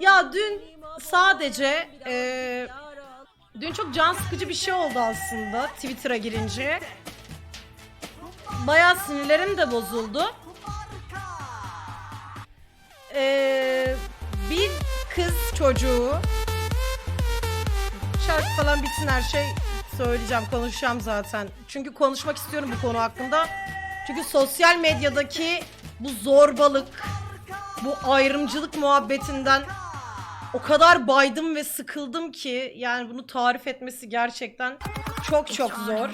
Ya dün sadece e, dün çok can sıkıcı bir şey oldu aslında Twitter'a girince. Bayağı sinirlerim de bozuldu. E, bir kız çocuğu şarkı falan bitsin her şey söyleyeceğim, konuşacağım zaten. Çünkü konuşmak istiyorum bu konu hakkında. Çünkü sosyal medyadaki bu zorbalık, bu ayrımcılık muhabbetinden o kadar baydım ve sıkıldım ki yani bunu tarif etmesi gerçekten çok çok zor.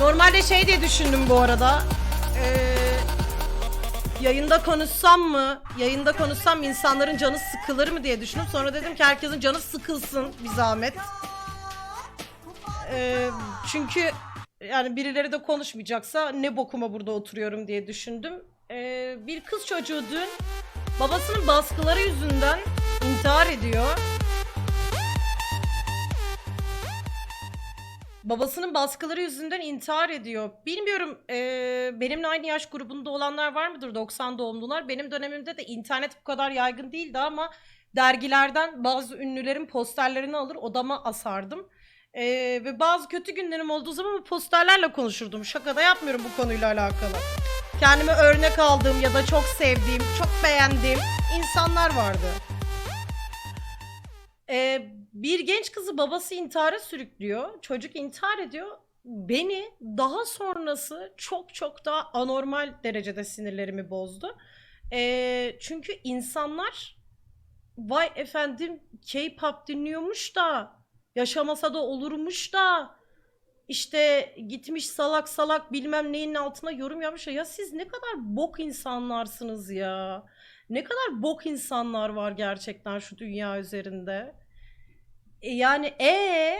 Normalde şey diye düşündüm bu arada. Ee, yayında konuşsam mı? Yayında konuşsam insanların canı sıkılır mı diye düşündüm. Sonra dedim ki herkesin canı sıkılsın bir zahmet. Ee, çünkü yani birileri de konuşmayacaksa ne bokuma burada oturuyorum diye düşündüm. Ee, bir kız çocuğu dün babasının baskıları yüzünden intihar ediyor. Babasının baskıları yüzünden intihar ediyor. Bilmiyorum eee, benimle aynı yaş grubunda olanlar var mıdır 90 doğumlular? Benim dönemimde de internet bu kadar yaygın değildi ama dergilerden bazı ünlülerin posterlerini alır odama asardım. Eee, ve bazı kötü günlerim olduğu zaman bu posterlerle konuşurdum. Şaka da yapmıyorum bu konuyla alakalı. Kendime örnek aldığım ya da çok sevdiğim, çok beğendiğim insanlar vardı. Ee, bir genç kızı babası intihara sürüklüyor. Çocuk intihar ediyor. Beni daha sonrası çok çok daha anormal derecede sinirlerimi bozdu. Ee, çünkü insanlar vay efendim K-pop dinliyormuş da yaşamasa da olurmuş da işte gitmiş salak salak bilmem neyin altına yorum yapmış. Ya siz ne kadar bok insanlarsınız ya. Ne kadar bok insanlar var gerçekten şu dünya üzerinde. E yani e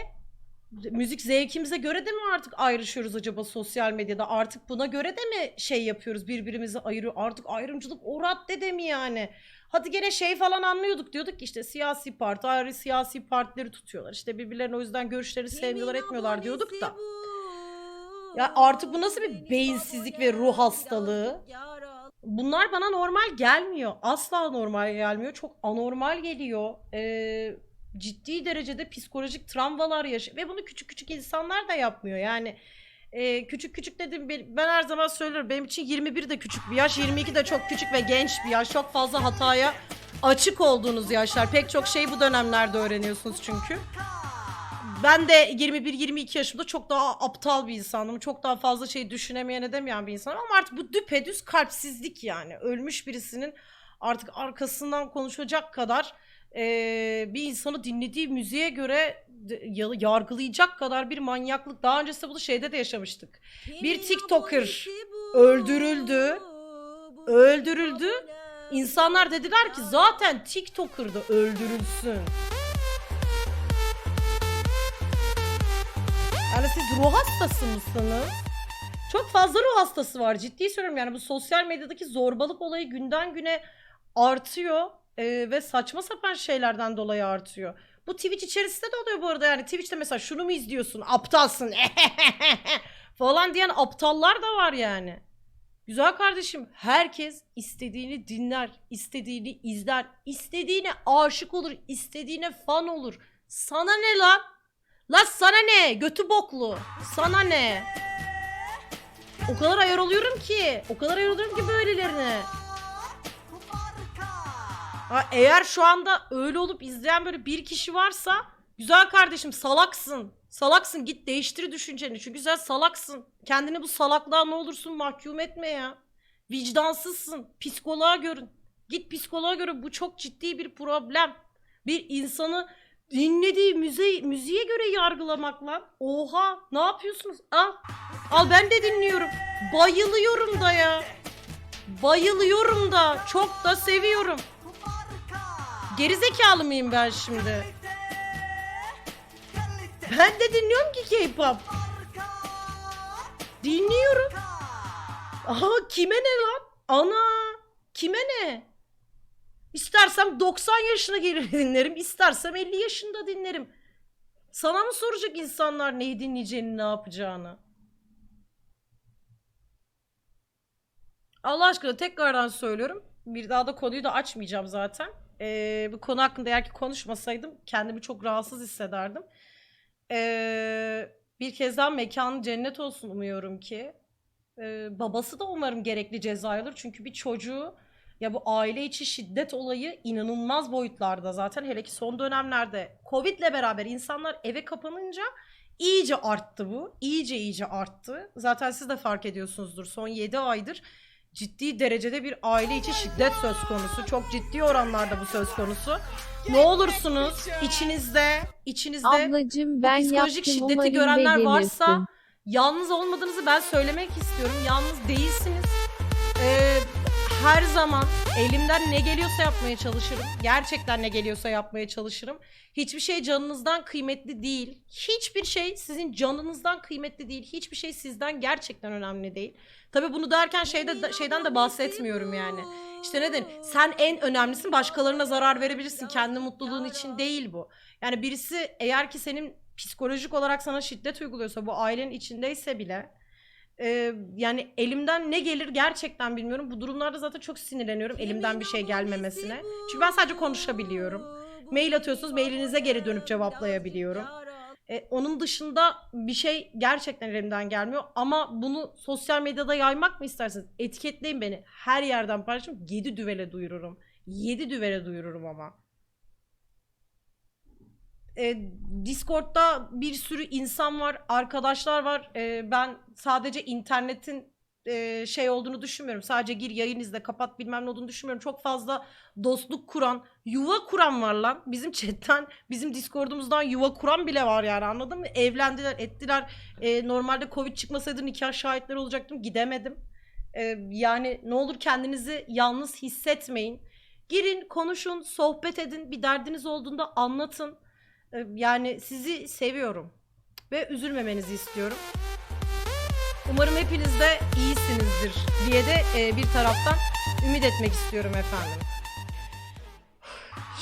müzik zevkimize göre de mi artık ayrışıyoruz acaba sosyal medyada? Artık buna göre de mi şey yapıyoruz birbirimizi ayırıyor? Artık ayrımcılık o raddede mi yani? Hadi gene şey falan anlıyorduk diyorduk ki işte siyasi parti ayrı siyasi partileri tutuyorlar. İşte birbirlerine o yüzden görüşlerini sevmiyorlar etmiyorlar diyorduk da. Ya artık bu nasıl bir beyinsizlik ve ruh hastalığı? Bunlar bana normal gelmiyor. Asla normal gelmiyor. Çok anormal geliyor. Ee, ciddi derecede psikolojik travmalar yaşıyor. Ve bunu küçük küçük insanlar da yapmıyor. Yani e, küçük küçük dedim ben her zaman söylüyorum. Benim için 21 de küçük bir yaş. 22 de çok küçük ve genç bir yaş. Çok fazla hataya açık olduğunuz yaşlar. Pek çok şey bu dönemlerde öğreniyorsunuz çünkü. Ben de 21-22 yaşımda çok daha aptal bir insandım. Çok daha fazla şey düşünemeyen edemeyen bir insanım. Ama artık bu düpedüz kalpsizlik yani. Ölmüş birisinin artık arkasından konuşacak kadar eee, bir insanı dinlediği müziğe göre yargılayacak kadar bir manyaklık. Daha öncesinde bunu şeyde de yaşamıştık. Bir TikToker öldürüldü. Öldürüldü. İnsanlar dediler ki zaten TikToker da öldürülsün. Yani siz ruh hastası mısınız? Çok fazla ruh hastası var. Ciddi söylüyorum yani bu sosyal medyadaki zorbalık olayı günden güne artıyor. Ee, ve saçma sapan şeylerden dolayı artıyor. Bu Twitch içerisinde de oluyor bu arada yani Twitch'te mesela şunu mu izliyorsun aptalsın falan diyen aptallar da var yani. Güzel kardeşim herkes istediğini dinler, istediğini izler, istediğine aşık olur, istediğine fan olur. Sana ne lan? La sana ne? Götü boklu. Sana ne? O kadar ayar oluyorum ki. O kadar ayar oluyorum ki böylelerine. Ha, eğer şu anda öyle olup izleyen böyle bir kişi varsa güzel kardeşim salaksın. Salaksın git değiştir düşünceni. Çünkü sen salaksın. Kendini bu salaklığa ne olursun mahkum etme ya. Vicdansızsın. Psikoloğa görün. Git psikoloğa görün. Bu çok ciddi bir problem. Bir insanı dinlediği müze müziğe göre yargılamak lan. Oha ne yapıyorsunuz? Al. Al ben de dinliyorum. Bayılıyorum da ya. Bayılıyorum da. Çok da seviyorum. Gerizekalı mıyım ben şimdi? Ben de dinliyorum ki K-pop. Dinliyorum. Aha kime ne lan? Ana kime ne? İstersem 90 yaşına gelir dinlerim, istersem 50 yaşında dinlerim. Sana mı soracak insanlar neyi dinleyeceğini, ne yapacağını? Allah aşkına tekrardan söylüyorum. Bir daha da konuyu da açmayacağım zaten. Ee, bu konu hakkında eğer ki konuşmasaydım kendimi çok rahatsız hissederdim. Ee, bir kez daha mekanı cennet olsun umuyorum ki. Ee, babası da umarım gerekli cezayı alır. Çünkü bir çocuğu ya bu aile içi şiddet olayı inanılmaz boyutlarda zaten. Hele ki son dönemlerde Covid'le beraber insanlar eve kapanınca iyice arttı bu. İyice iyice arttı. Zaten siz de fark ediyorsunuzdur. Son 7 aydır ciddi derecede bir aile içi şiddet söz konusu. Çok ciddi oranlarda bu söz konusu. Ne olursunuz içinizde, içinizde Ablacım ben psikolojik yaptım şiddeti görenler varsa yalnız olmadığınızı ben söylemek istiyorum. Yalnız değilsiniz. Her zaman elimden ne geliyorsa yapmaya çalışırım. Gerçekten ne geliyorsa yapmaya çalışırım. Hiçbir şey canınızdan kıymetli değil. Hiçbir şey sizin canınızdan kıymetli değil. Hiçbir şey sizden gerçekten önemli değil. Tabii bunu derken şeyde şeyden de bahsetmiyorum yani. İşte neden? Sen en önemlisin. Başkalarına zarar verebilirsin. Kendi mutluluğun için değil bu. Yani birisi eğer ki senin psikolojik olarak sana şiddet uyguluyorsa bu ailenin içindeyse bile e, yani elimden ne gelir gerçekten bilmiyorum. Bu durumlarda zaten çok sinirleniyorum elimden bir şey gelmemesine. Çünkü ben sadece konuşabiliyorum. Mail atıyorsunuz mailinize geri dönüp cevaplayabiliyorum. E, onun dışında bir şey gerçekten elimden gelmiyor. Ama bunu sosyal medyada yaymak mı isterseniz etiketleyin beni. Her yerden paylaşın. 7 düvele duyururum. 7 düvele duyururum ama. E, Discord'da bir sürü insan var, arkadaşlar var. E, ben sadece internetin e, şey olduğunu düşünmüyorum. Sadece gir yayın izle, kapat bilmem ne olduğunu düşünmüyorum. Çok fazla dostluk kuran, yuva kuran var lan. Bizim chatten, bizim Discord'umuzdan yuva kuran bile var yani anladın mı? Evlendiler, ettiler. E, normalde Covid çıkmasaydı nikah şahitleri olacaktım. Gidemedim. E, yani ne olur kendinizi yalnız hissetmeyin. Girin, konuşun, sohbet edin. Bir derdiniz olduğunda anlatın. E, yani sizi seviyorum. Ve üzülmemenizi istiyorum. Umarım hepiniz de iyisinizdir diye de e, bir taraftan ümit etmek istiyorum efendim.